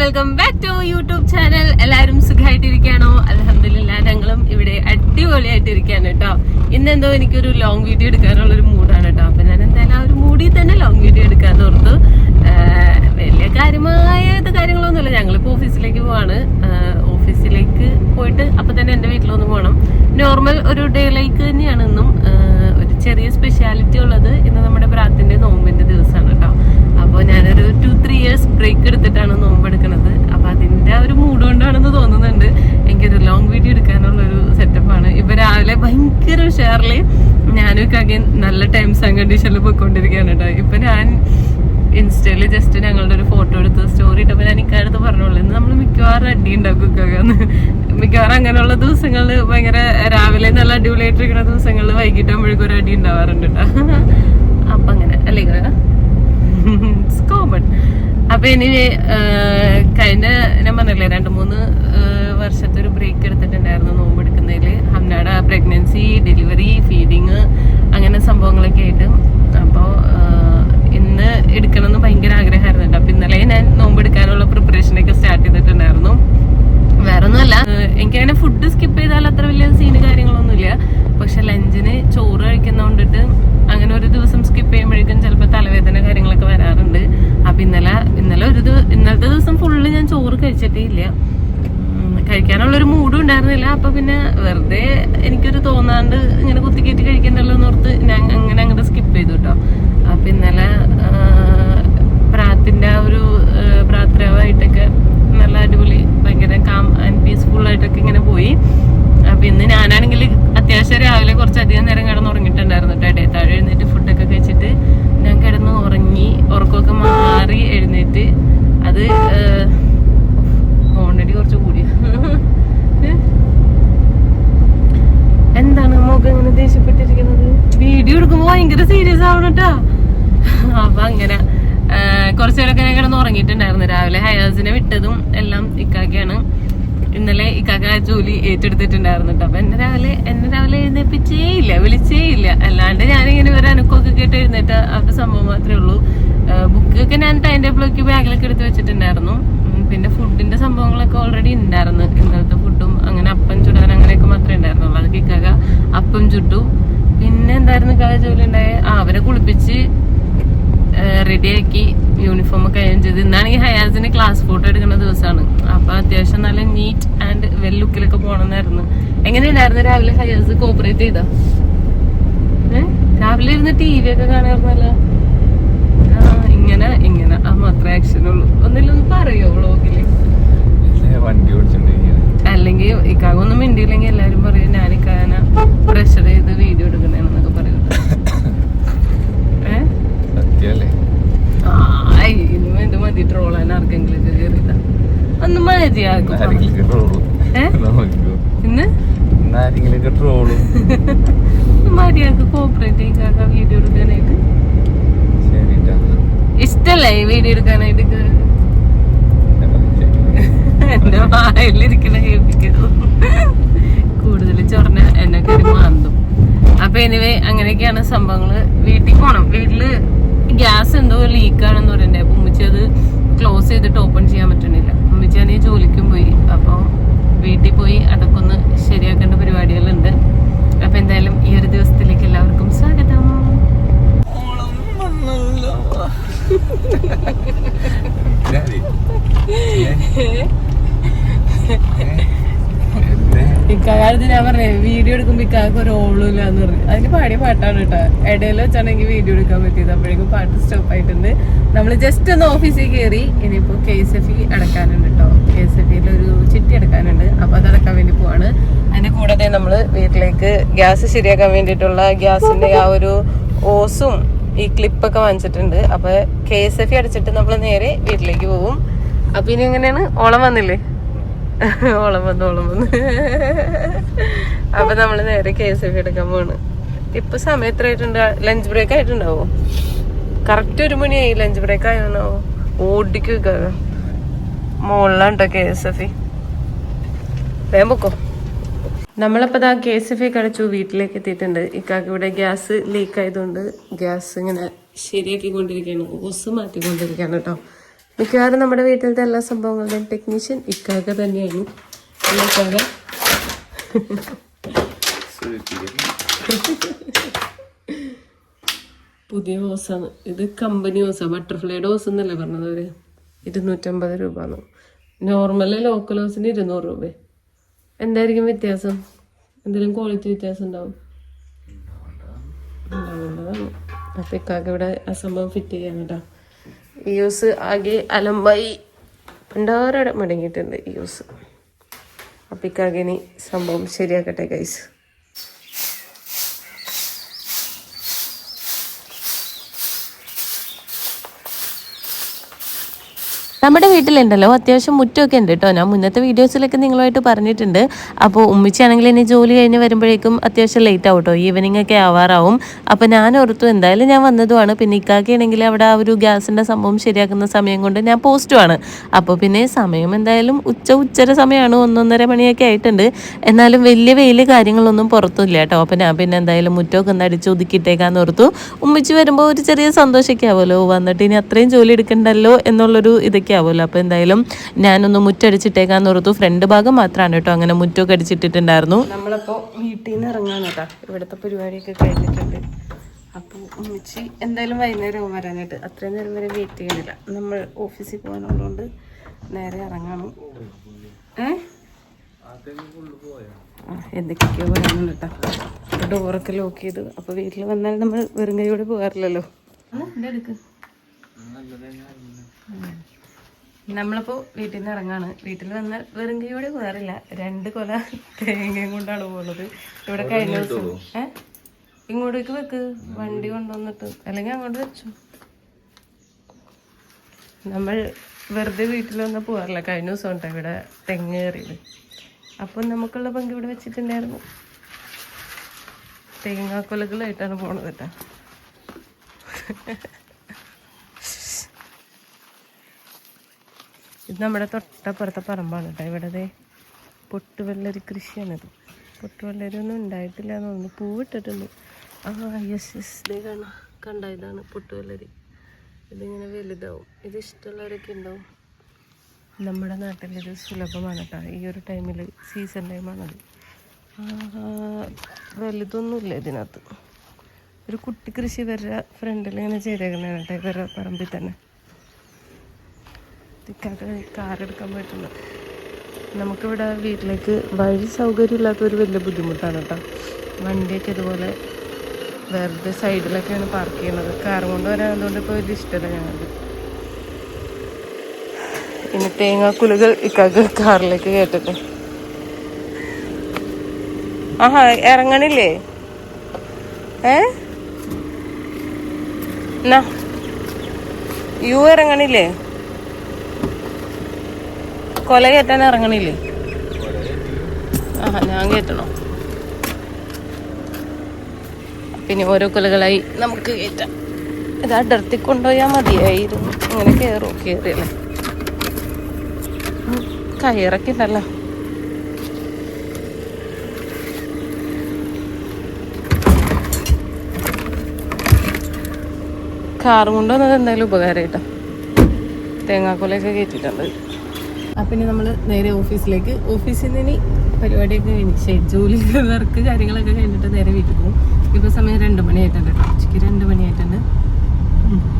Welcome back to YouTube channel എല്ലാവരും സുഖമായിട്ടിരിക്കുകയാണോ അലഹമില്ല ഞങ്ങളും ഇവിടെ അടിപൊളിയായിട്ട് അടിപൊളിയായിട്ടിരിക്കുകയാണ് കേട്ടോ ഇന്നെന്തോ എനിക്കൊരു ലോങ് വീഡിയോ എടുക്കാനുള്ള ഒരു മൂഡാണ് കേട്ടോ അപ്പൊ ഞാൻ എന്തായാലും ആ ഒരു മൂഡിൽ തന്നെ ലോങ് വീഡിയോ എടുക്കാൻ ഓർത്തു. വലിയ കാര്യമായ കാര്യങ്ങളൊന്നുമില്ല. ഞങ്ങളിപ്പോ ഓഫീസിലേക്ക് പോവാണ്. ഓഫീസിലേക്ക് പോയിട്ട് അപ്പൊ തന്നെ എന്റെ വീട്ടിലൊന്ന് പോകണം നോർമൽ ഒരു ഡേ ലൈക്ക് തന്നെയാണ് ഇന്നും. ഒരു ചെറിയ സ്പെഷ്യാലിറ്റി ഉള്ളത് ഇന്ന് നമ്മുടെ ബ്രാത്തിന്റെ നോമ്പിന്റെ ദിവസമാണ് കേട്ടോ. അപ്പോൾ ഞാനൊരു ടു ത്രീ ഇയേഴ്സ് ബ്രേക്ക് എടുത്തിട്ടാണ് നോമ്പ് എടുക്കുന്നത്. അപ്പൊ അതിന്റെ ഒരു മൂഡ് കൊണ്ടാണെന്ന് തോന്നുന്നുണ്ട്. എനിക്കൊരു ലോങ് വീഡിയോ എടുക്കാനുള്ളൊരു സെറ്റപ്പാണ് ഇപ്പൊ രാവിലെ ഭയങ്കര ഉഷാറിൽ ഞാനും കകൻ നല്ല ടൈംസ് ആൻഡ് കണ്ടീഷനിൽ പോയിക്കൊണ്ടിരിക്കുകയാണ് കേട്ടോ. ഇപ്പൊ ഞാൻ ഇൻസ്റ്റയിൽ ജസ്റ്റ് ഞങ്ങളുടെ ഒരു ഫോട്ടോ എടുത്ത് സ്റ്റോറി ഇട്ടപ്പോൾ ഞാൻ ഇക്കാലത്ത് പറഞ്ഞോളൂ ഇന്ന് നമ്മൾ മിക്കവാറും അടി ഉണ്ടാക്കും ഇക്കാന്ന് മിക്കവാറും അങ്ങനെയുള്ള ദിവസങ്ങളിൽ ഭയങ്കര രാവിലെ നല്ല അടിപൊളിയായിട്ടിരിക്കുന്ന ദിവസങ്ങളിൽ വൈകിട്ടാകുമ്പോഴേക്കും ഒരു അടി ഉണ്ടാവാറുണ്ട് കേട്ടോ അപ്പം അങ്ങനെ അല്ലേ ഇക്ക? കോമൺ അപ്പൊ ഇനി കഴിഞ്ഞ ഞാൻ പറഞ്ഞില്ലേ രണ്ട് മൂന്ന് വർഷത്തെ ഒരു ബ്രേക്ക് എടുത്തിട്ടുണ്ടായിരുന്നു നോമ്പ് എടുക്കുന്നതിൽ ഹംനയുടെ പ്രഗ്നൻസി ഡെലിവറി ഫീഡിങ് അങ്ങനെ സംഭവങ്ങളൊക്കെ ആയിട്ട്. അപ്പോൾ ഇന്ന് എടുക്കണമെന്ന് ഭയങ്കര ആഗ്രഹമായിരുന്നു കേട്ടോ അപ്പൊ ഇന്നലെ ഞാൻ നോമ്പ് എടുക്കാനുള്ള പ്രിപ്പറേഷനൊക്കെ സ്റ്റാർട്ട് ചെയ്തിട്ടുണ്ടായിരുന്നു. വേറെ ഒന്നുമല്ല എനിക്കങ്ങനെ ഫുഡ് സ്കിപ്പ് ചെയ്താൽ അത്ര വലിയ സീന് കാര്യങ്ങളൊന്നുമില്ല. പക്ഷെ ലഞ്ചിന് ചോറ് കഴിക്കുന്നതുകൊണ്ടിട്ട് അങ്ങനെ ഒരു ദിവസം സ്കിപ്പ് ചെയ്യുമ്പോഴേക്കും ചിലപ്പോൾ തലവേദന കാര്യങ്ങളൊക്കെ വരാറുണ്ട്. അപ്പൊ ഇന്നലെ ഇന്നലെ ഒരു ഇന്നലത്തെ ദിവസം ഫുള്ള് ഞാൻ ചോറ് കഴിച്ചിട്ടേ ഇല്ല. ഒരു കഴിക്കാനുള്ളൊരു മൂഡും ഉണ്ടായിരുന്നില്ല. അപ്പൊ പിന്നെ വെറുതെ എനിക്കൊരു തോന്നാണ്ട് ഇങ്ങനെ കുത്തിക്കേറ്റി കഴിക്കണ്ടല്ലോ എന്നോർത്ത് ഞാൻ അങ്ങനെ അങ്ങോട്ട് സ്കിപ്പ് ചെയ്തു കേട്ടോ അപ്പൊ ഇന്നലെ പ്രാത്തിന്റെ ആ ഒരു പ്രാത്രവായിട്ടൊക്കെ നല്ല അടിപൊളി ഭയങ്കര കാം ആൻഡ് പീസ്ഫുൾ ആയിട്ടൊക്കെ ഇങ്ങനെ പോയി. അപ്പൊ ഇന്ന് ഞാനാണെങ്കിൽ അത്യാവശ്യം രാവിലെ കുറച്ചധികം നേരം കിടന്ന് ഉറങ്ങിയിട്ടുണ്ടായിരുന്നു കേട്ടോ. ഇടയിൽ താഴെ എഴുന്നേറ്റ് ഫുഡൊക്കെ കഴിച്ചിട്ട് ഞാൻ കിടന്ന് ഉറങ്ങി ഉറക്കമൊക്കെ മാറി എഴുന്നേറ്റ് അത് ഓൾറെഡി കുറച്ച് കൂടിയ മുഖം ഇങ്ങനെ ദേഷ്യപ്പെട്ടിരിക്കുന്നത്. വീഡിയോ എടുക്കുമ്പോ ഭയങ്കര സീരിയസ് ആവണം കേട്ടോ. അപ്പൊ അങ്ങനെ കുറച്ചു നേരമൊക്കെ ഞാൻ കിടന്ന് ഉറങ്ങിയിട്ടുണ്ടായിരുന്നു. രാവിലെ ഹയാസിനെ വിട്ടതും എല്ലാം ഇക്കാക്കയാണ്. ഇന്നലെ ഇക്കാക്ക ജോലി ഏറ്റെടുത്തിട്ടുണ്ടായിരുന്നു കേട്ടോ. അപ്പൊ എന്നെ രാവിലെ എന്നെ രാവിലെ എഴുന്നേപ്പിച്ചേ ഇല്ല വിളിച്ചേ ഇല്ല. അല്ലാണ്ട് ഞാനിങ്ങനെ ഒരു അനക്കൊക്കെ കേട്ട് എഴുന്നേറ്റ ആ സംഭവം മാത്രമേ ഉള്ളൂ. ബുക്കൊക്കെ ഞാൻ ടൈം ടേബിളൊക്കെ ബാഗിലൊക്കെ എടുത്ത് വെച്ചിട്ടുണ്ടായിരുന്നു. പിന്നെ ഫുഡിന്റെ സംഭവങ്ങളൊക്കെ ഓൾറെഡി ഉണ്ടായിരുന്നു. ഇന്നലത്തെ ഫുഡും അങ്ങനെ അപ്പം ചുടാൻ അങ്ങനെയൊക്കെ മാത്രമേ ഉണ്ടായിരുന്നുള്ളൂ അതൊക്കെ ഇക്കാക്ക അപ്പം ചുട്ടു പിന്നെ എന്തായിരുന്നു ഇക്കാക്ക ജോലി ഉണ്ടായ അവരെ കുളിപ്പിച്ച് റെഡിയാക്കി യൂണിഫോം ഒക്കെ അയൺ ചെയ്ത്. ഇന്നാണെങ്കിൽ ഹയാസിന് ക്ലാസ് ഫോട്ടോ എടുക്കുന്ന ദിവസമാണ്. അപ്പൊ അത്യാവശ്യം നല്ല നീറ്റ് ആൻഡ് വെൽ ലുക്കിലൊക്കെ പോകണമെന്നായിരുന്നു എങ്ങനെയുണ്ടായിരുന്നു? രാവിലെ ഹയാസ് കോപ്പറേറ്റ് ചെയ്ത? രാവിലെ ഇരുന്ന് ടി വി ഒക്കെ കാണാറുന്നല്ലോ ആ ഇങ്ങനെ ഇങ്ങനെ. ആ മാത്രമേ ആക്ഷൻ ഉള്ളൂ. ഒന്നിലൊന്ന് പറയോ വ്ളോഗിൽ വണ്ടി അല്ലെങ്കിൽ ഇക്കാകൊന്നും മിണ്ടിയില്ലെങ്കിൽ എല്ലാരും പറയും ഞാൻ ഇക്കാന പ്രഷർ ചെയ്ത് വീഡിയോ എടുക്കണേന്നൊക്കെ പറയും ഏഹ് സത്യമല്ലേ ആയ് ഇനി എന്ത് മതി ട്രോളാൻ ആർക്കെങ്കിലും ഒക്കെ കേറിയതാ ഒന്ന് മതിയാക്കും. ആരെങ്കിലും ട്രോളും ഏ? നോക്കൂ ഇന്ന്? ഇന്ന് ആരെങ്കിലും ട്രോളും മര്യാദയ്ക്ക് കോപ്പറേറ്റ് ചെയ്യിക്കാക്ക വീഡിയോ എടുക്കാനായിട്ട്. ഇഷ്ടല്ലേ വീഡിയോ എടുക്കാനായിട്ട് ഇക്ക്? എന്റെ വായിലിരിക്കണ കേൾപ്പിക്കരുത്. കൂടുതൽ ചൊറഞ്ഞ എന്നെ കയറി മാന്തും. അപ്പൊ എനിവേ അങ്ങനെയൊക്കെയാണ് സംഭവങ്ങൾ. വീട്ടിൽ പോണം. വീട്ടിൽ ഗ്യാസ് എന്തോ ലീക്ക് ആണെന്ന് പറയണ്ടേ അപ്പൊ ഉമ്മച്ചി അത് ക്ലോസ് ചെയ്തിട്ട് ഓപ്പൺ ചെയ്യാൻ പറ്റണില്ല. ഉമ്മച്ചി ആണെങ്കിൽ ജോലിക്കും പോയി. അപ്പോൾ വീട്ടിൽ പോയി അടക്കൊന്ന് ശരിയാക്കേണ്ട പരിപാടികളുണ്ട്. അപ്പൊ എന്തായാലും ഈ ഒരു ദിവസത്തിലേക്ക് എല്ലാവർക്കും സ്വാഗതം ഇക്കാലത്ത് ഞാൻ പറഞ്ഞേ എടുക്കുമ്പോ ഇക്കാക്ക് ഒരു എന്ന് പറഞ്ഞു. അതിന് പാടിയ പാട്ടാണ് കേട്ടോ. ഇടയിൽ വെച്ചാണെങ്കിൽ വീഡിയോ എടുക്കാൻ പറ്റിയത്. അപ്പോഴേക്കും പാട്ട് സ്റ്റോപ്പ് ആയിട്ടുണ്ട്. നമ്മൾ ജസ്റ്റ് ഒന്ന് ഓഫീസിൽ കയറി ഇനിയിപ്പോ കെ എസ് എഫ് ഇ അടക്കാനുണ്ട് കേട്ടോ. കെ എസ് എഫ് ഇയിൽ ഒരു ചിട്ടി അടക്കാനുണ്ട്. അപ്പൊ അത് അടക്കാൻ വേണ്ടി പോവാണ്. അതിന്റെ കൂടെ നമ്മൾ വീട്ടിലേക്ക് ഗ്യാസ് ശരിയാക്കാൻ വേണ്ടിയിട്ടുള്ള ഗ്യാസിന്റെ ആ ഒരു ഓസും ഈ ക്ലിപ്പൊക്കെ വാങ്ങിച്ചിട്ടുണ്ട്. അപ്പൊ കെ എസ് എഫ് ഇ അടച്ചിട്ട് നമ്മൾ നേരെ വീട്ടിലേക്ക് പോകും അപ്പൊ ഇനി എങ്ങനെയാണ്? ഓളം വന്നില്ലേ? ഓളം വന്ന് ഓളം വന്ന് അപ്പൊ നമ്മൾ നേരെ കെ എസ് എഫ് എടുക്കാൻ പോണ് ഇപ്പൊ സമയം എത്ര ആയിട്ടുണ്ട് ലഞ്ച് ബ്രേക്ക് ആയിട്ടുണ്ടാവോ? കറക്റ്റ് ഒരു മണിയായി ലഞ്ച് ബ്രേക്ക് ആയോന്നോ? ഓടിക്കുക മുകളിലാണ് കേട്ടോ കെ എസ് എഫ് വേഗം പൊക്കോ. നമ്മളപ്പോൾ ആ കെ എസ് എഫ് ഐ കടച്ചു വീട്ടിലേക്ക് എത്തിയിട്ടുണ്ട്. ഇക്കാക്ക് ഇവിടെ ഗ്യാസ് ലീക്ക് ആയതുകൊണ്ട് ഗ്യാസ് ഇങ്ങനെ ശരിയാക്കി ശരിയാക്കിക്കൊണ്ടിരിക്കുകയാണ്. ഓസ് മാറ്റിക്കൊണ്ടിരിക്കുകയാണ് കേട്ടോ. മിക്കവാറും നമ്മുടെ വീട്ടിലത്തെ എല്ലാ സംഭവങ്ങളുടെയും ടെക്നീഷ്യൻ ഇക്കാക്ക തന്നെയാണ് ഇക്കാക്ക? പുതിയ ഹോസാണ്. ഇത് കമ്പനി ഹോസാ. ബട്ടർഫ്ലൈയുടെ ഹോസ് എന്നല്ലേ പറഞ്ഞത് അവർ? ഇരുന്നൂറ്റമ്പത് രൂപ നോർമൽ ലോക്കൽ ഹോസിന് ഇരുന്നൂറ് രൂപ. എന്തായിരിക്കും വ്യത്യാസം? എന്തെങ്കിലും ക്വാളിറ്റി വ്യത്യാസം ഉണ്ടാവും? അപ്പൊ ഇക്കാക്ക ഇവിടെ ആ സംഭവം ഫിറ്റ് ചെയ്യാൻ കേട്ടോ. യൂസ് ആകെ അലമ്പായി. പണ്ടാരടം മടങ്ങിയിട്ടുണ്ട് യൂസ്. അപ്പിക്കാകെ ഇനി സംഭവം ശരിയാക്കട്ടെ ഗൈസ് നമ്മുടെ വീട്ടിലുണ്ടല്ലോ അത്യാവശ്യം മുറ്റമൊക്കെ ഉണ്ട് കേട്ടോ ഞാൻ മുന്നത്തെ വീഡിയോസിലൊക്കെ നിങ്ങളുമായിട്ട് പറഞ്ഞിട്ടുണ്ട്. അപ്പോൾ ഉമ്മിച്ചാണെങ്കിൽ ഇനി ജോലി കഴിഞ്ഞ് വരുമ്പോഴേക്കും അത്യാവശ്യം ലേറ്റ് ആവും കേട്ടോ ഈവനിങ് ഒക്കെ ആവാറാവും. അപ്പോൾ ഞാൻ ഓർത്തു എന്തായാലും ഞാൻ വന്നതുമാണ്. പിന്നെ ഇക്കാക്കയാണെങ്കിൽ അവിടെ ആ ഒരു ഗ്യാസിന്റെ സംഭവം ശരിയാക്കുന്ന സമയം കൊണ്ട് ഞാൻ പോസ്റ്റുമാണ്. അപ്പോൾ പിന്നെ സമയം എന്തായാലും ഉച്ച ഉച്ചര സമയമാണ്. ഒന്നൊന്നര മണിയൊക്കെ ആയിട്ടുണ്ട്. എന്നാലും വലിയ വെയിൽ കാര്യങ്ങളൊന്നും പുറത്തില്ല കേട്ടോ അപ്പോൾ ഞാൻ പിന്നെ എന്തായാലും മുറ്റമൊക്കെ ഒന്ന് അടിച്ച് ഒതുക്കിയിട്ടേക്കാന്ന് ഓർത്തു. ഉമ്മിച്ച് വരുമ്പോൾ ഒരു ചെറിയ സന്തോഷമൊക്കെ ആവുമല്ലോ. വന്നിട്ട് ഇനി അത്രയും ജോലി എടുക്കണ്ടല്ലോ എന്നുള്ളൊരു ഇതൊക്കെ ആവുമല്ലോ. അപ്പോൾ എന്തായാലും ഞാനൊന്ന് മുറ്റടിച്ചിട്ടേക്കാന്ന് ഓർത്തു. ഫ്രണ്ട് ഭാഗം മാത്രമാണ് കേട്ടോ. അങ്ങനെ മുറ്റമൊക്കെ അടിച്ചിട്ടിട്ടുണ്ടായിരുന്നു. നമ്മളപ്പോൾ വീട്ടിൽ നിന്ന് ഇറങ്ങാൻ കേട്ടോ. ഇവിടുത്തെ പരിപാടിയൊക്കെ കഴിഞ്ഞിട്ടുണ്ട്. അപ്പോൾ ഉമ്മച്ചി എന്തായാലും വൈകുന്നേരം വരാനായിട്ട്. അത്രയും നേരം വരെ വെയിറ്റ് ചെയ്യുന്നില്ല നമ്മൾ ഓഫീസിൽ പോകാനുള്ളതുകൊണ്ട് നേരെ ഇറങ്ങണം. ഏ? പറയുന്നു എന്തൊക്കെയൊക്കെയോ പറയാനുണ്ട് കേട്ടോ. ഡോറൊക്കെ ലോക്ക് ചെയ്തു. അപ്പോൾ വീട്ടിൽ വന്നാൽ നമ്മൾ വെറും കൈയോടെ പോകാറില്ലല്ലോ. എടുക്ക്? നമ്മളിപ്പോൾ വീട്ടിൽ നിന്ന് ഇറങ്ങാണ്. വീട്ടിൽ വന്നാൽ വെറും കൈയോടെ പോകാറില്ല. രണ്ട് കൊല തേങ്ങയും കൊണ്ടാണ് പോകുന്നത് ഇവിടെ കഴിഞ്ഞ ദിവസം. ഏ? ഇങ്ങോട്ടേക്ക് വെക്ക്. വണ്ടി കൊണ്ടുവന്നിട്ട്. അല്ലെങ്കിൽ അങ്ങോട്ട് വെച്ചു. നമ്മൾ വെറുതെ വീട്ടിൽ വന്നാൽ പോകാറില്ല. കഴിഞ്ഞ ദിവസം ഉണ്ടോ ഇവിടെ തെങ്ങ് കയറിയത്. അപ്പം നമുക്കുള്ള പങ്ക് ഇവിടെ വെച്ചിട്ടുണ്ടായിരുന്നു. തേങ്ങാക്കൊലകളായിട്ടാണ് പോണത് കേട്ടോ. ഇത് നമ്മുടെ തൊട്ടപ്പുറത്തെ പറമ്പാണ് കേട്ടോ. ഇവിടെ പൊട്ടുവെള്ളരി കൃഷിയാണിത്. പൊട്ടുവെള്ളരി ഒന്നും ഉണ്ടായിട്ടില്ല എന്ന് തോന്നുന്നു. പൂവിട്ടിട്ടുണ്ട് ആ യെസ് യെസ് ദേ കാണാം കണ്ട ഇതാണ് പൊട്ടുവെള്ളരി. ഇതിങ്ങനെ വലുതാവും. ഇത് ഇഷ്ടമുള്ളവരൊക്കെ ഉണ്ടാവും. നമ്മുടെ നാട്ടിൽ ഇത് സുലഭമാണ് കേട്ടോ. ഈ ഒരു ടൈമിൽ സീസൺ ടൈമാണത് വലുതൊന്നുമില്ല ഇതിനകത്ത്. ഒരു കുട്ടി കൃഷി വരെ ഫ്രണ്ടിൽ ഇങ്ങനെ ചെയ്തേക്കുന്നതാണ് കേട്ടോ. ഇവരുടെ പറമ്പിൽ തന്നെ. ഇക്കാക്ക് കാറെടുക്കാൻ പറ്റുന്നത് നമുക്കിവിടെ വീട്ടിലേക്ക് വഴി സൗകര്യം ഇല്ലാത്തൊരു വലിയ ബുദ്ധിമുട്ടാണ് കേട്ടോ. വണ്ടിയൊക്കെ ഇതുപോലെ വെറുതെ സൈഡിലൊക്കെയാണ് പാർക്ക് ചെയ്യുന്നത്. കാർ കൊണ്ട് വരാതുകൊണ്ട് ഇപ്പോൾ വലിയ ഇഷ്ടമല്ല ഞങ്ങൾക്ക്. ഇനി തേങ്ങാക്കുലുകൾ ഇക്കാക്ക് കാറിലേക്ക് കേട്ടിട്ട് ആഹാ ഇറങ്ങണില്ലേ? ഏ? എന്നാ യു ഇറങ്ങണില്ലേ? കൊല കയറ്റാൻ ഇറങ്ങണില്ലേ? ആ ഞാൻ കയറ്റണോ പിന്നെ ഓരോ കൊലകളായി നമുക്ക് കയറ്റാം ഇത് അടർത്തി കൊണ്ടുപോയാൽ മതിയായിരുന്നു. ഇങ്ങനെ കയറും കയറിയല്ലേ കയറൊക്കെ ഉണ്ടല്ലോ കാറും കൊണ്ടുവന്നത് എന്തായാലും ഉപകാരം കേട്ടോ തേങ്ങാക്കൊലയൊക്കെ കയറ്റിയിട്ടുണ്ട് ഇനി നമ്മൾ നേരെ ഓഫീസിലേക്ക്. ഓഫീസിൽ നിന്ന് പരിപാടിയൊക്കെ കഴിഞ്ഞ് ജോലി വർക്ക് കാര്യങ്ങളൊക്കെ കഴിഞ്ഞിട്ട് നേരെ വീട്ടിൽ പോകും. ഇപ്പോൾ സമയം രണ്ട് മണിയായിട്ടുണ്ട് കേട്ടോ. ഉച്ചയ്ക്ക് രണ്ട് മണിയായിട്ടുണ്ട്.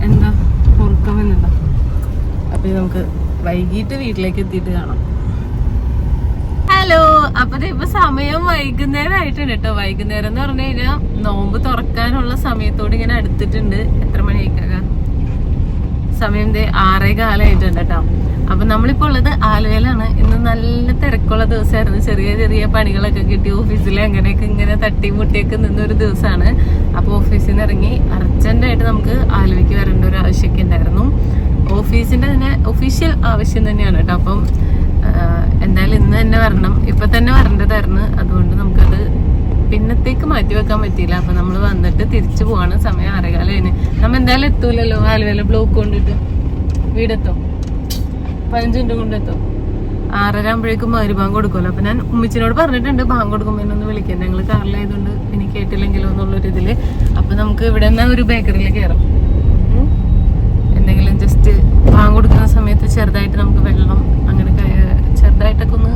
എന്താ ഉറക്കം വന്നിട്ടുണ്ടോ? അപ്പം നമുക്ക് വൈകിട്ട് വീട്ടിലേക്ക് എത്തിയിട്ട് കാണാം. ഹലോ അപ്പൊ ഇപ്പൊ സമയം വൈകുന്നേരം ആയിട്ടുണ്ട് കേട്ടോ. വൈകുന്നേരം എന്ന് പറഞ്ഞു കഴിഞ്ഞാൽ നോമ്പ് തുറക്കാനുള്ള സമയത്തോട് ഇങ്ങനെ അടുത്തിട്ടുണ്ട്. എത്ര മണിയായിക്കാക സമയം ആറേ കാലമായിട്ടുണ്ട് കേട്ടോ അപ്പൊ നമ്മളിപ്പോ ഉള്ളത് ആലുവയിലാണ്. ഇന്ന് നല്ല തിരക്കുള്ള ദിവസമായിരുന്നു. ചെറിയ ചെറിയ പണികളൊക്കെ കിട്ടി. ഓഫീസിൽ അങ്ങനെയൊക്കെ ഇങ്ങനെ തട്ടി മുട്ടിയൊക്കെ നിന്നൊരു ദിവസമാണ്. അപ്പൊ ഓഫീസിൽ നിന്ന് ഇറങ്ങി അർജന്റായിട്ട് നമുക്ക് ആലുവയ്ക്ക് വരേണ്ട ഒരു ആവശ്യമൊക്കെ ഉണ്ടായിരുന്നു. ഓഫീസിന്റെ തന്നെ ഒഫീഷ്യൽ ആവശ്യം തന്നെയാണ് കേട്ടോ. അപ്പം എന്തായാലും ഇന്ന് തന്നെ വരണം. ഇപ്പൊ തന്നെ വരേണ്ടതായിരുന്നു. അതുകൊണ്ട് നമുക്കത് പിന്നത്തേക്ക് മാറ്റി വെക്കാൻ പറ്റിയില്ല. അപ്പൊ നമ്മൾ വന്നിട്ട് തിരിച്ചു പോവാണ്. സമയം ആറേകാലം കഴിഞ്ഞ് നമ്മ എന്തായാലും എത്തൂലല്ലോ? ആലുവല ബ്ലോക്ക് കൊണ്ടിട്ട്. വീടെത്തോ? പതിനഞ്ച് മിനിറ്റ് കൊണ്ടെത്തും ആറര ആകുമ്പോഴേക്കും മകര് ബാങ്ക് കൊടുക്കുമല്ലോ. അപ്പൊ ഞാൻ ഉമ്മിച്ചിനോട് പറഞ്ഞിട്ടുണ്ട് ബാങ്ക് കൊടുക്കുമ്പോൾ എന്നെ ഒന്ന് വിളിക്കാം. ഞങ്ങൾ കാറിലായതുകൊണ്ട് ഇനി കേട്ടില്ലെങ്കിലോ എന്നുള്ളൊരു ഇതിൽ അപ്പൊ നമുക്ക് ഇവിടെ നിന്ന് ഒരു ബേക്കറിയിൽ കയറാം എന്തെങ്കിലും ജസ്റ്റ് ബാങ്ക് കൊടുക്കുന്ന സമയത്ത് ചെറുതായിട്ട് നമുക്ക് വെള്ളം അങ്ങനെ ചെറുതായിട്ടൊക്കെ ഒന്ന്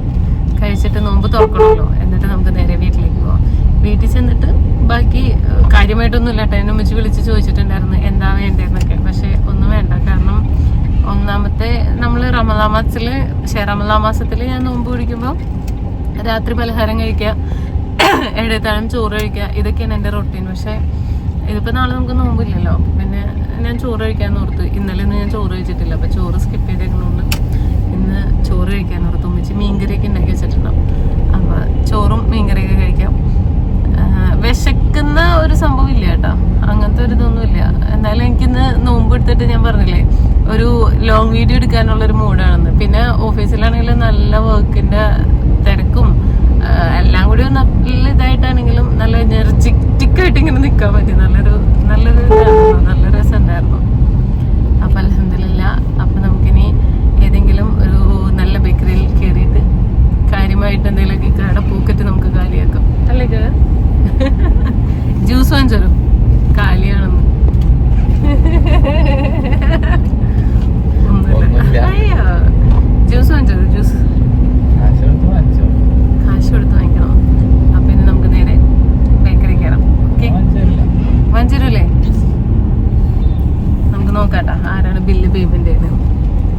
കഴിച്ചിട്ട് നോമ്പ് തുറക്കണമല്ലോ. എന്നിട്ട് നമുക്ക് നേരെ വീട്ടിലേക്ക് വീട്ടിൽ ചെന്നിട്ട് ബാക്കി കാര്യമായിട്ടൊന്നും ഇല്ല കേട്ടോ. എന്നെ ഉമ്മച്ചി വിളിച്ച് ചോദിച്ചിട്ടുണ്ടായിരുന്നു എന്താ വേണ്ടതെന്നൊക്കെ. പക്ഷെ ഒന്നും വേണ്ട. കാരണം ഒന്നാമത്തെ നമ്മൾ റമദാ മാസത്തിൽ പക്ഷേ റമദാ മാസത്തിൽ ഞാൻ നോമ്പ് പിടിക്കുമ്പോൾ രാത്രി പലഹാരം കഴിക്കുക എഴുതാനും ചോറ് കഴിക്കുക ഇതൊക്കെയാണ് എന്റെ റൊട്ടീൻ. പക്ഷേ ഇതിപ്പോൾ നാളെ നമുക്ക് നോമ്പില്ലല്ലോ. പിന്നെ ഞാൻ ചോറ് കഴിക്കാൻ ഓർത്തു ഇന്നലെ ഒന്നും ഞാൻ ചോറ് കഴിച്ചിട്ടില്ല. അപ്പോൾ ചോറ് സ്കിപ്പ് ചെയ്തേക്കുന്നതുകൊണ്ട് ഇന്ന് ചോറ് കഴിക്കാൻ ഓർത്തു ഉമ്മിച്ച് മീൻകറിയൊക്കെ ഉണ്ടാക്കി വെച്ചിട്ടുണ്ടാവും. അപ്പോൾ ചോറും മീൻകറിയൊക്കെ കഴിക്കാം. വിശക്കുന്ന ഒരു സംഭവം ഇല്ല കേട്ടോ. അങ്ങനത്തെ ഒരു ഇതൊന്നും ഇല്ല. എന്നാലും എനിക്കിന്ന് നോമ്പ് എടുത്തിട്ട് ഞാൻ പറഞ്ഞില്ലേ ഒരു ലോങ് വീഡിയോ എടുക്കാനുള്ള ഒരു മൂഡാണെന്ന്. പിന്നെ ഓഫീസിലാണെങ്കിലും നല്ല വർക്കിന്റെ തിരക്കും എല്ലാം കൂടി നല്ല ഇതായിട്ടാണെങ്കിലും നല്ല എനർജറ്റിക് ആയിട്ട് ഇങ്ങനെ നിൽക്കാൻ പറ്റി. നല്ലൊരു നല്ലൊരു നല്ല രസം ഉണ്ടായിരുന്നു അപ്പൊ അലഹമില്ല അപ്പൊ നമുക്കിനി ഏതെങ്കിലും ഒരു നല്ല ബേക്കറിയിൽ കയറിയിട്ട് കാര്യമായിട്ട് എന്തെങ്കിലുമൊക്കെ കട പോക്കറ്റ് നമുക്ക് കാലിയാക്കാം അല്ലേ കേൾ ജ്യൂസ് വാങ്ങിച്ചോ കാലിയാണെന്ന് ഒന്നുമില്ല. ഒന്നുമില്ല അയ്യോ ജ്യൂസ് വാങ്ങിച്ചോ ജ്യൂസ് കാശ് കൊടുത്ത് വാങ്ങിച്ചോ കാശ് കൊടുത്ത് വാങ്ങിക്കണം അപ്പൊ ഇനി നമുക്ക് നേരെ ബേക്കറി കയറാം ഓക്കെ വാങ്ങിച്ചില്ല വാങ്ങിച്ചിരല്ലേ നമുക്ക് നോക്കാട്ടാ ആരാണ് ബില്ല് പേയ്മെന്റ് ചെയ്യുന്നത്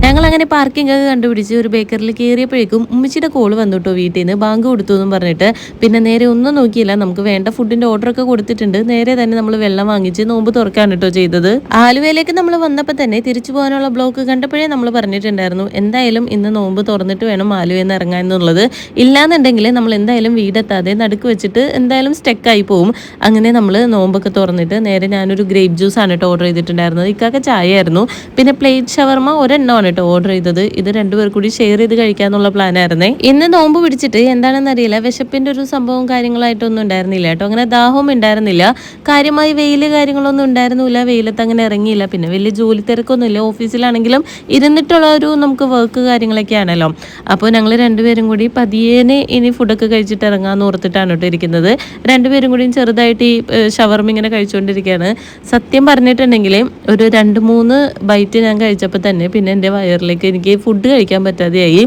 ഞങ്ങൾ അങ്ങനെ പാർക്കിംഗ് ഒക്കെ കണ്ടുപിടിച്ച് ഒരു ബേക്കറിൽ കയറിയപ്പോഴേക്കും ഉമ്മച്ചിയുടെ കോൾ വന്നു കേട്ടോ വീട്ടിൽ നിന്ന് ബാങ്ക് കൊടുത്തു എന്നും പറഞ്ഞിട്ട്. പിന്നെ നേരെ ഒന്നും നോക്കിയില്ല. നമുക്ക് വേണ്ട ഫുഡിന്റെ ഓർഡർ ഒക്കെ കൊടുത്തിട്ടുണ്ട്. നേരെ തന്നെ നമ്മൾ വെള്ളം വാങ്ങിച്ച് നോമ്പ് തുറക്കാണ് കേട്ടോ ചെയ്തത്. ആലുവയിലേക്ക് നമ്മൾ വന്നപ്പോൾ തന്നെ തിരിച്ചു പോകാനുള്ള ബ്ലോക്ക് കണ്ടപ്പോഴേ നമ്മൾ പറഞ്ഞിട്ടുണ്ടായിരുന്നു. എന്തായാലും ഇന്ന് നോമ്പ് തുറന്നിട്ട് വേണം ആലുവയിൽ നിന്ന് ഇറങ്ങാൻ എന്നുള്ളത്. ഇല്ലാന്നുണ്ടെങ്കിൽ നമ്മൾ എന്തായാലും വീടെത്താതെ നടുക്ക് വെച്ചിട്ട് എന്തായാലും സ്റ്റെക്കായി പോവും. അങ്ങനെ നമ്മൾ നോമ്പൊക്കെ തുറന്നിട്ട് നേരെ ഞാനൊരു ഗ്രേപ്പ് ജ്യൂസ് ആണ് കേട്ടോ ഓർഡർ ചെയ്തിട്ടുണ്ടായിരുന്നത്. ഇക്കാക്ക ചായ ആയിരുന്നു പിന്നെ പ്ലേറ്റ് ഷവർമ ഒരെണ്ണമാണ് കേട്ടോ ഓർഡർ ഇത് രണ്ടുപേർ കൂടി ഷെയർ ചെയ്ത് കഴിക്കാന്നുള്ള പ്ലാൻ ആയിരുന്നേ. ഇന്ന് നോമ്പ് പിടിച്ചിട്ട് എന്താണെന്ന് അറിയില്ല. വിശപ്പിന്റെ ഒരു സംഭവം കാര്യങ്ങളായിട്ടൊന്നും ഉണ്ടായിരുന്നില്ല കേട്ടോ. അങ്ങനെ ദാഹവും ഉണ്ടായിരുന്നില്ല. കാര്യമായി വെയിൽ കാര്യങ്ങളൊന്നും ഉണ്ടായിരുന്നില്ല. വെയിലത്ത് അങ്ങനെ ഇറങ്ങിയില്ല. പിന്നെ വലിയ ജോലി തിരക്കൊന്നുമില്ല. ഓഫീസിലാണെങ്കിലും ഇരുന്നിട്ടുള്ള ഒരു നമുക്ക് വർക്ക് കാര്യങ്ങളൊക്കെ ആണല്ലോ അപ്പോൾ ഞങ്ങൾ രണ്ടുപേരും കൂടി പതിയേനെ ഇനി ഫുഡൊക്കെ കഴിച്ചിട്ട് ഇറങ്ങാന്ന് ഓർത്തിട്ടാണ് കേട്ടോ ഇരിക്കുന്നത്. രണ്ടുപേരും കൂടിയും ചെറുതായിട്ട് ഈ ഷവർമ ഇങ്ങനെ കഴിച്ചുകൊണ്ടിരിക്കുകയാണ് സത്യം പറഞ്ഞിട്ടുണ്ടെങ്കിൽ ഒരു രണ്ട് മൂന്ന് ബൈറ്റ് ഞാൻ കഴിച്ചപ്പോൾ തന്നെ പിന്നെ എന്റെ വയറിലേക്ക് എനിക്ക് ഫുഡ് കഴിക്കാൻ പറ്റാതെയായി.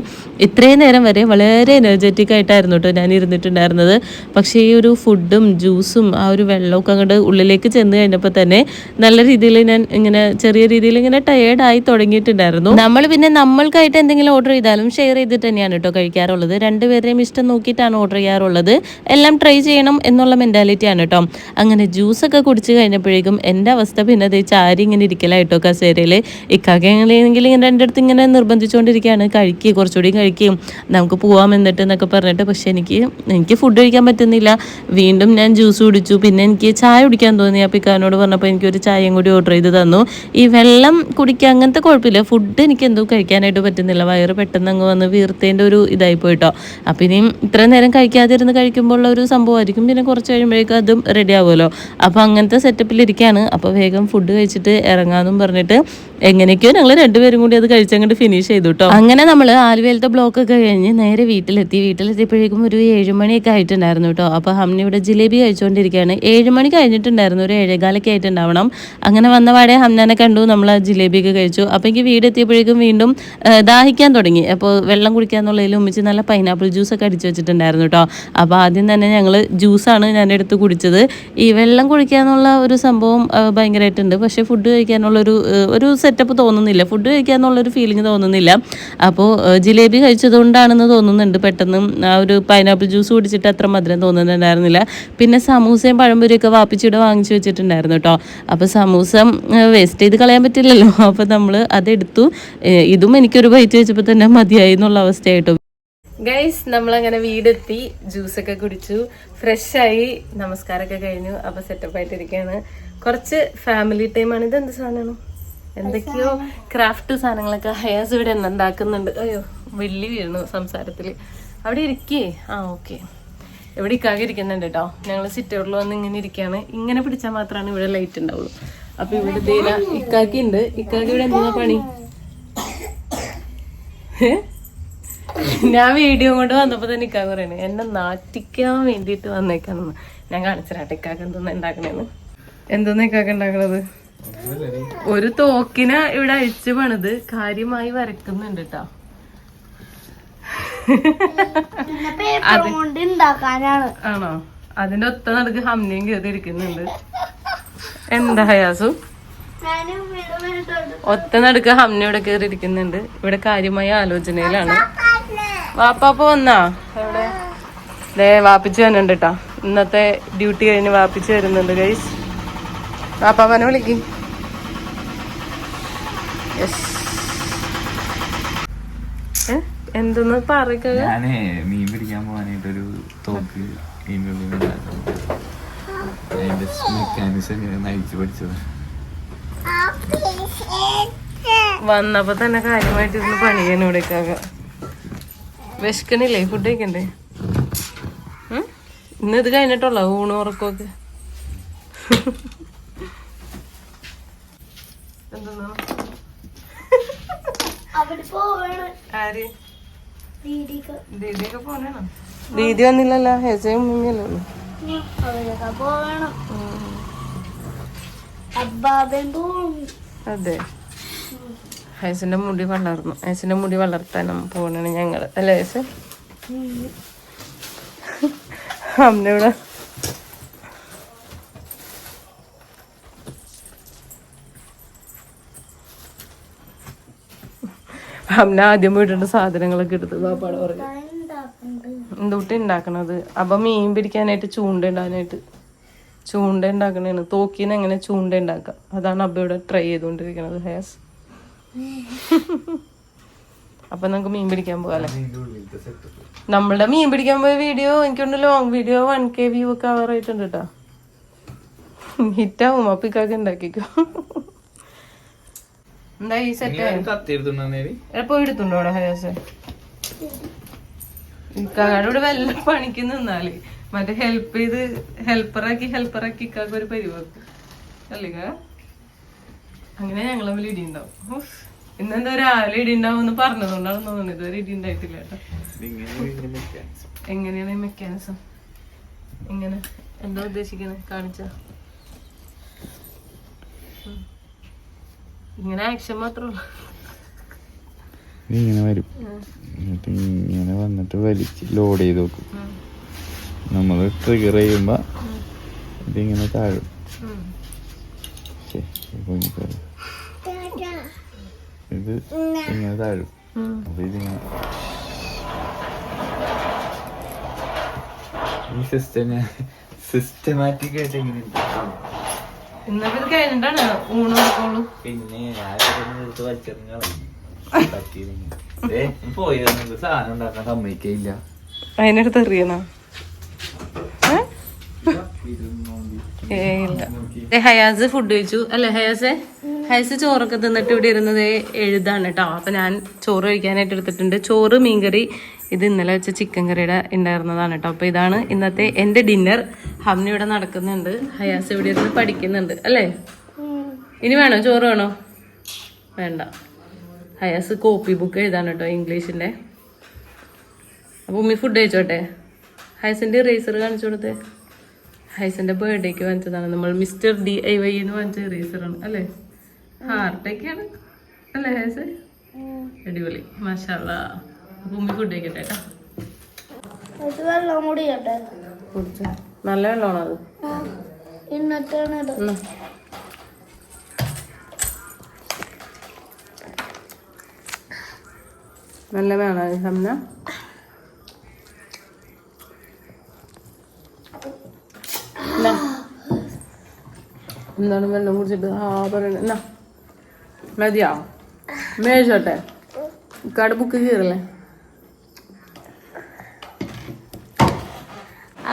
ഇത്രയും നേരം വരെ വളരെ എനർജറ്റിക് ആയിട്ടായിരുന്നു കേട്ടോ ഞാൻ ഇരുന്നിട്ടുണ്ടായിരുന്നത്. പക്ഷേ ഈ ഒരു ഫുഡും ജ്യൂസും ആ ഒരു വെള്ളമൊക്കെ അങ്ങോട്ട് ഉള്ളിലേക്ക് ചെന്ന് കഴിഞ്ഞപ്പോൾ തന്നെ നല്ല രീതിയിൽ ഞാൻ ഇങ്ങനെ ചെറിയ രീതിയിൽ ഇങ്ങനെ ടയേർഡായി തുടങ്ങിയിട്ടുണ്ടായിരുന്നു. നമ്മൾ പിന്നെ നമ്മൾക്കായിട്ട് എന്തെങ്കിലും ഓർഡർ ചെയ്താലും ഷെയർ ചെയ്തിട്ട് തന്നെയാണ് കേട്ടോ കഴിക്കാറുള്ളത്. രണ്ടുപേരെയും ഇഷ്ടം നോക്കിയിട്ടാണ് ഓർഡർ ചെയ്യാറുള്ളത്. എല്ലാം ട്രൈ ചെയ്യണം എന്നുള്ള മെന്റാലിറ്റിയാണ് കേട്ടോ അങ്ങനെ ജ്യൂസൊക്കെ കുടിച്ച് കഴിഞ്ഞപ്പോഴേക്കും എന്റെ അവസ്ഥ പിന്നെ അതേ ചാരി ഇങ്ങനെ ഇരിക്കലായിട്ടോ കസേരയിൽ ഇക്കാക്കെങ്കിൽ ഇങ്ങനെ രണ്ടിടത്ത് ഇങ്ങനെ നിർബന്ധിച്ചുകൊണ്ടിരിക്കുകയാണ്. കഴിക്കുക കുറച്ചുകൂടി കഴിക്കുകയും നമുക്ക് പോവാം എന്നിട്ട് എന്നൊക്കെ പറഞ്ഞിട്ട് പക്ഷെ എനിക്ക് എനിക്ക് ഫുഡ് കഴിക്കാൻ പറ്റുന്നില്ല. വീണ്ടും ഞാൻ ജ്യൂസ് കുടിച്ചു. പിന്നെ എനിക്ക് ചായ കുടിക്കാൻ തോന്നി. അപ്പോൾ ഇക്കാരനോട് പറഞ്ഞപ്പോൾ എനിക്കൊരു ചായയും കൂടി ഓർഡർ ചെയ്ത് തന്നു. ഈ വെള്ളം കുടിക്കുക അങ്ങനത്തെ കുഴപ്പമില്ല. ഫുഡ് എനിക്ക് എന്തോ കഴിക്കാനായിട്ട് പറ്റുന്നില്ല. വയറ് പെട്ടെന്ന് അങ്ങ് വന്ന് വീർത്തേന്റെ ഒരു ഇതായി പോയിട്ടോ. അപ്പം ഇനിയും ഇത്രയും നേരം കഴിക്കാതിരുന്ന് കഴിക്കുമ്പോൾ ഉള്ള ഒരു സംഭവമായിരിക്കും. പിന്നെ കുറച്ച് കഴിയുമ്പോഴേക്കും അതും റെഡി ആവുമല്ലോ. അപ്പോൾ അങ്ങനത്തെ സെറ്റപ്പിലിരിക്കുകയാണ് അപ്പോൾ വേഗം ഫുഡ് കഴിച്ചിട്ട് ഇറങ്ങാമെന്നും പറഞ്ഞിട്ട് എങ്ങനെയൊക്കെയോ ഞങ്ങൾ രണ്ടുപേരും കൂടി അത് കഴിച്ചങ്ങോട്ട് ഫിനിഷ് ചെയ്തു കേട്ടോ അങ്ങനെ നമ്മൾ ആലുവയിലത്തെ ബ്ലോക്ക് ഒക്കെ കഴിഞ്ഞ് നേരെ വീട്ടിലെത്തി. വീട്ടിലെത്തിയപ്പോഴേക്കും ഒരു ഏഴുമണിയൊക്കെ ആയിട്ടുണ്ടായിരുന്നു കേട്ടോ അപ്പോൾ ഹംനി ഇവിടെ ജിലേബി കഴിച്ചുകൊണ്ടിരിക്കുകയാണ് ഏഴുമണി കഴിഞ്ഞിട്ടുണ്ടായിരുന്നു. ഒരു ഏഴേകാലൊക്കെ ആയിട്ടുണ്ടാവണം. അങ്ങനെ വന്ന പാടെ ഹംനാനെ കണ്ടു. നമ്മൾ ആ ജിലേബിയൊക്കെ കഴിച്ചു. അപ്പോൾ എനിക്ക് വീടെത്തിയപ്പോഴേക്കും വീണ്ടും ദാഹിക്കാൻ തുടങ്ങി. അപ്പോൾ വെള്ളം കുടിക്കാന്നുള്ളതിൽ ഉമ്മിച്ച് നല്ല പൈനാപ്പിൾ ജ്യൂസൊക്കെ അടിച്ചു വെച്ചിട്ടുണ്ടായിരുന്നു കേട്ടോ അപ്പോൾ ആദ്യം തന്നെ ഞങ്ങൾ ജ്യൂസാണ് ഞാൻ എടുത്ത് കുടിച്ചത്. ഈ വെള്ളം കുടിക്കാന്നുള്ള ഒരു സംഭവം ഭയങ്കരമായിട്ടുണ്ട് പക്ഷേ ഫുഡ് കഴിക്കാനുള്ള ഒരു ഒരു സെറ്റപ്പ് തോന്നുന്നില്ല. ഫുഡ് കഴിക്കാന്നുള്ള ഒരു ഫീലിംഗ് തോന്നുന്നില്ല. അപ്പോൾ ജിലേബി കഴിച്ചതുകൊണ്ടാണെന്ന് തോന്നുന്നുണ്ട്. പെട്ടെന്ന് ആ ഒരു പൈനാപ്പിൾ ജ്യൂസ് കുടിച്ചിട്ട് അത്ര മധുരം തോന്നുന്നുണ്ടായിരുന്നില്ല. പിന്നെ സമൂസയും പഴംപൊരിയൊക്കെ വാപ്പിച്ചിവിടെ വാങ്ങിച്ചു വെച്ചിട്ടുണ്ടായിരുന്നു കേട്ടോ അപ്പോൾ സമൂസ വേസ്റ്റ് ചെയ്ത് കളയാൻ പറ്റില്ലല്ലോ. അപ്പോൾ നമ്മൾ അതെടുത്തു. ഇതും എനിക്കൊരു ബൈറ്റ് വെച്ചപ്പോൾ തന്നെ മതിയായി എന്നുള്ള അവസ്ഥയായിട്ടോ. ഗൈസ് നമ്മളങ്ങനെ വീടെത്തി ജ്യൂസൊക്കെ കുടിച്ചു. ഫ്രഷായി നമസ്കാരമൊക്കെ കഴിഞ്ഞു. അപ്പോൾ സെറ്റപ്പ് ആയിട്ടിരിക്കുകയാണ്. കുറച്ച് ഫാമിലി ടൈമാണ് ഇത് എന്ത് സാധനമാണ് എന്തൊക്കെയോ ക്രാഫ്റ്റ് സാധനങ്ങളൊക്കെ ഹയാസ് ഇവിടെ ഉണ്ടാക്കുന്നുണ്ട്. അയ്യോ വെല്ലി വീണു സംസാരത്തിൽ അവിടെ ഇരിക്കേ? ആ ഓക്കെ ഇവിടെ ഇക്കാകെ ഇരിക്കുന്നുണ്ട് കേട്ടോ ഞങ്ങൾ സിറ്റൗട്ടിൽ വന്ന് ഇങ്ങനെ ഇരിക്കുകയാണ് ഇങ്ങനെ പിടിച്ചാൽ മാത്രമാണ് ഇവിടെ ലൈറ്റ് ഉണ്ടാവുള്ളൂ. അപ്പൊ ഇവിടെ ദേല ഇക്കാക്കി ഉണ്ട്. ഇക്കാക്കി ഇവിടെ എന്താ പണി? ഞാൻ വീഡിയോ കൊണ്ട് വന്നപ്പോ തന്നെ ഇക്കാക്ക് പറയണേ എന്നെ നാട്ടിക്കാൻ വേണ്ടിയിട്ട് വന്നേക്കാന്ന്. ഞാൻ കാണിച്ചിരാട്ടെ ഇക്കാക്ക് എന്തോന്നാ ഉണ്ടാക്കണേന്ന്. എന്തോന്നാ ഇക്കാക്ക് ഉണ്ടാക്കണത്. ഒരു തോക്കിനെ ഇവിടെ അഴിച്ചു പണിത് കാര്യമായി വരക്കുന്നുണ്ട് കേട്ടോ ആണോ? അതിന്റെ ഒത്ത നടക്ക് ഹംനയും കയറിയിരിക്കുന്നുണ്ട് എന്താ ഹയാസു? ഒത്ത നടക്ക് ഹംന ഇവിടെ കയറിയിരിക്കുന്നുണ്ട് ഇവിടെ കാര്യമായ ആലോചനയിലാണ്. വാപ്പാപ്പ വന്നാ? എവിടെ? ദേ വാപ്പിച്ച് വന്നുണ്ട് കേട്ടാ ഇന്നത്തെ ഡ്യൂട്ടി കഴിഞ്ഞ് വാപ്പിച്ചു വരുന്നുണ്ട് ഗൈസ് വാപ്പാപ്പനെ വിളിക്കും. എന്തെന്ന് പറയുക ഞാനേ മീൻ പിടിക്കാൻ തോക്ക് അതിന്റെ മെക്കാനിസം നയിച്ചു പഠിച്ചത്? വന്നപ്പോ തന്നെ കാര്യമായിട്ട് ഇരുന്ന് പണിയാണ് ഇവിടേക്കാക വിശക്കണില്ലേ? ഫുഡ് കഴിക്കണ്ടേ? ഇന്ന് ഇത് കഴിഞ്ഞിട്ടുള്ള? ഊണ് ഉറക്കമൊക്കെ? എന്തെന്നാ ആര്? ദീദിയൊക്കെ പോണേണോ? ദീദി വന്നില്ലല്ലോ ഹെസയും പോവണം. അതെ. ഹൈസിന്റെ മുടി വളർന്നു. ഹൈസിന്റെ മുടി വളർത്താൻ പോണാണ് ഞങ്ങൾ. അല്ലേ ഹൈസ്? അമ്മ ഇവിടെ അമ്മ ആദ്യം പോയിട്ടുണ്ട് സാധനങ്ങളൊക്കെ എടുത്ത് പാപ്പാട് പറയും എന്തുട്ടി ഉണ്ടാക്കണത്? അപ്പൊ മീൻ പിടിക്കാനായിട്ട് ചൂണ്ട ഇടാനായിട്ട്. ചൂണ്ട ഉണ്ടാക്കണേന്ന് തോക്കീന്ന് എങ്ങനെ ചൂണ്ട ഉണ്ടാക്കാം? അതാണ് അബ്ബ ഇവിടെ ട്രൈ ചെയ്തോണ്ടിരിക്കണത്. ഹേസ് അപ്പൊ നമുക്ക് മീൻ പിടിക്കാൻ പോകാല്ലേ നമ്മളുടെ മീൻ പിടിക്കാൻ പോയ video എനിക്കൊണ്ട് long video one K view ഒക്കെ കവർ ആയിട്ടുണ്ട് കേട്ടോ ഹിറ്റാവും അപ്പൊ ഉണ്ടാക്കിക്കോ. എന്താ ഈ സെറ്റ് എടുത്തുണ്ടോ ഇവിടെ വല്ല പണിക്ക് നിന്നാൽ. മറ്റേ ഹെൽപ്പ് ചെയ്ത് ഹെൽപ്പറാക്കി ഹെൽപ്പറാക്കി ഇക്കാക്ക് ഒരു പരിവാക്കും അല്ലേ അങ്ങനെ ഞങ്ങൾ തമ്മിൽ ഇടി ഉണ്ടാവും ഇന്നെന്താ രാവിലെ ഇടി ഉണ്ടാവും എന്ന് പറഞ്ഞതുകൊണ്ടാണ് തോന്നുന്നത് ഇതുവരെ ഇടി ഉണ്ടായിട്ടില്ല കേട്ടോ. എങ്ങനെയാണ് ഈ മെക്കാനിസം എങ്ങനെ എന്താ ഉദ്ദേശിക്കുന്നത് കാണിച്ച. ഇങ്ങനെ ആക്ഷൻ മാത്രമേ ഇങ്ങനെ വരും. എന്നിട്ട് ഇങ്ങനെ വന്നിട്ട് വലിച്ച് ലോഡ് ചെയ്ത് നോക്കും നമ്മൾ ട്രിഗർ ചെയ്യുമ്പോ ഇതിങ്ങനെ താഴും. ഇത് ഇങ്ങനെ താഴും. അപ്പൊ ഇതിങ്ങനെ. ഈ സിസ്റ്റം സിസ്റ്റമാറ്റിക് ആയിട്ട് ഉണ്ടാക്കും. ഇന്നപ്പോ ഇത് കഴിഞ്ഞിട്ടാണ് ഊണ് കൊടുക്കുള്ളൂ പിന്നെ എടുത്ത് വലിച്ചെറിഞ്ഞ പോയി വന്നത് സാധനം ഉണ്ടാക്കാൻ അതിനടുത്ത് എറിയണോ ഹയാസ് ഫുഡ് കഴിച്ചു. അല്ലെ ഹയാസെ? ഹയാസ് ചോറൊക്കെ തിന്നിട്ട് ഇവിടെ ഇരുന്നത് എഴുതാണ് കേട്ടോ അപ്പൊ ഞാൻ ചോറ് കഴിക്കാനായിട്ട് എടുത്തിട്ടുണ്ട്. ചോറ് മീൻകറി ഇത് ഇന്നലെ വെച്ച ചിക്കൻ കറിയുടെ ഉണ്ടായിരുന്നതാണ് കേട്ടോ അപ്പൊ ഇതാണ് ഇന്നത്തെ എന്റെ ഡിന്നർ. ഹംനി ഇവിടെ നടക്കുന്നുണ്ട്. ഹയാസ് ഇവിടെ ഇരുന്ന് പഠിക്കുന്നുണ്ട്. അല്ലേ? ഇനി വേണോ? ചോറ് വേണോ? വേണ്ട. ഹയാസ് കോപ്പി ബുക്ക് എഴുതാണ് കേട്ടോ ഇംഗ്ലീഷിന്റെ അപ്പൊ ഉമ്മി ഫുഡ് കഴിച്ചോട്ടെ? ഹയസിന്റെ റേസർ കാണിച്ചു കൊടുത്തേ. ഹൈസിന്റെ ബർത്ത്ഡേക്ക് വാങ്ങിച്ചതാണ്. നമ്മൾ മിസ്റ്റർ ഡി ഐ വൈ എന്ന് വാങ്ങിച്ച റേസറാണ് അല്ലേ? ഹാർട്ടൊക്കെയാണ് അല്ലേ ഹേസ്? അടിപൊളി. മാഷാല്ല ഭൂമി ഫുഡ് കഴിക്കട്ടെ കേട്ടോ. നല്ല വെള്ളമാണോ അത്. നല്ല വേണോ എന്നാ. എന്താണ് വെള്ളം കുടിച്ചിട്ട്? ആ പറയണ എന്നാ മതിയോ മേടിച്ചോട്ടെ കട ബുക്ക് കീറല്ലേ?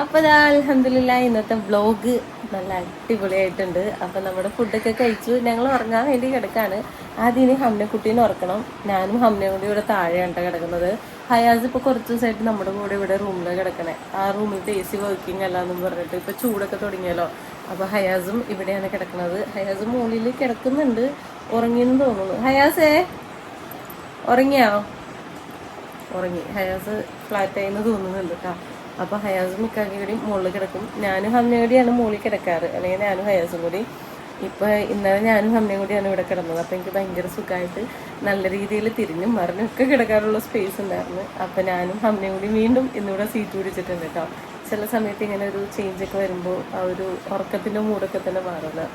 അപ്പൊ അലഹമില്ല ഇന്നത്തെ വ്ലോഗ് നല്ല അടിപൊളിയായിട്ടുണ്ട്. അപ്പൊ നമ്മുടെ ഫുഡൊക്കെ കഴിച്ചു. ഞങ്ങൾ ഉറങ്ങാൻ വേണ്ടി കിടക്കാണ്. ആദ്യം ഇനി ഹംനക്കുട്ടീനെ ഉറക്കണം. ഞാനും ഹംനയും കൂടി ഇവിടെ താഴെയാണ് കിടക്കുന്നത്. ഹയാസ് ഇപ്പൊ കുറച്ച് ദിവസമായിട്ട് നമ്മുടെ കൂടെ ഇവിടെ റൂമിൽ കിടക്കണേ. ആ റൂമിൽ എ സി വർക്കിംഗ് അല്ലാന്നും പറഞ്ഞിട്ട് ഇപ്പൊ ചൂടൊക്കെ തുടങ്ങിയല്ലോ. അപ്പൊ ഹയാസും ഇവിടെയാണ് കിടക്കുന്നത്. ഹയാസ് മുകളിൽ കിടക്കുന്നുണ്ട്. ഉറങ്ങിയെന്ന് തോന്നുന്നു. ഹയാസേ? ഉറങ്ങിയോ? ഉറങ്ങി. ഹയാസ് ഫ്ലാറ്റ് ആയിന്ന് തോന്നുന്നുണ്ട് കേട്ടോ അപ്പൊ ഹയാസും മിക്കാക്കി കൂടി മുകളിൽ കിടക്കും. ഞാനും ഹംനയും കൂടിയാണ് മുകളിൽ കിടക്കാറ്. അല്ലെങ്കിൽ ഞാനും ഹയാസും കൂടി. ഇപ്പൊ ഇന്നലെ ഞാനും അമ്മയും കൂടിയാണ് ഇവിടെ കിടന്നത്. അപ്പോൾ എനിക്ക് ഭയങ്കര സുഖമായിട്ട് നല്ല രീതിയിൽ തിരിഞ്ഞും മറിഞ്ഞും ഒക്കെ കിടക്കാനുള്ള സ്പേസ് ഉണ്ടായിരുന്നു. അപ്പോൾ ഞാനും അമ്മയും കൂടി വീണ്ടും ഇന്നിവിടെ സീറ്റ് പിടിച്ചിട്ടുണ്ട് കേട്ടോ ചില സമയത്ത് ഇങ്ങനെ ഒരു ചേഞ്ച് ഒക്കെ വരുമ്പോൾ ആ ഒരു ഉറക്കത്തിന്റെ മൂടൊക്കെ തന്നെ മാറുന്നത്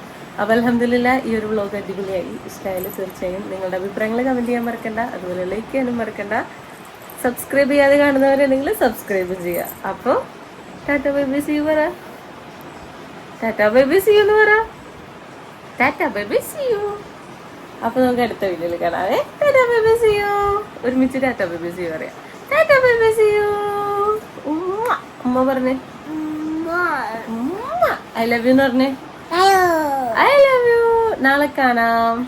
അപ്പൊ അലഹമില്ല ഈ ഒരു വ്ളോഗ് അടിപൊളിയായി. ഇഷ്ടമായാലും തീർച്ചയായും നിങ്ങളുടെ അഭിപ്രായങ്ങൾ കമന്റ് ചെയ്യാൻ മറക്കണ്ട. അതുപോലെ ലൈക്ക് ചെയ്യാനും മറക്കണ്ട. സബ്സ്ക്രൈബ് ചെയ്യാതെ കാണുന്നവരുണ്ടെങ്കിൽ സബ്സ്ക്രൈബ് ചെയ്യുക അപ്പോൾ ടാറ്റ ബൈബി സി പറ. ടാറ്റ ബൈബി സി എന്ന് പറ. ടാറ്റ ബൈബി സി യു അപ്പൊ നമുക്ക് അടുത്ത വീഡിയോയിൽ കാണാവേ. Tata bye bye see you ഒരുമിച്ച് ടാറ്റ ബൈബി സി പറയാം. ടാറ്റ ബൈബി സി യു ഉമ്മ പറഞ്ഞേ. ഐ ലവ് യു എന്ന് പറഞ്ഞേ. ഐ ലവ് യു നാളെ കാണാം.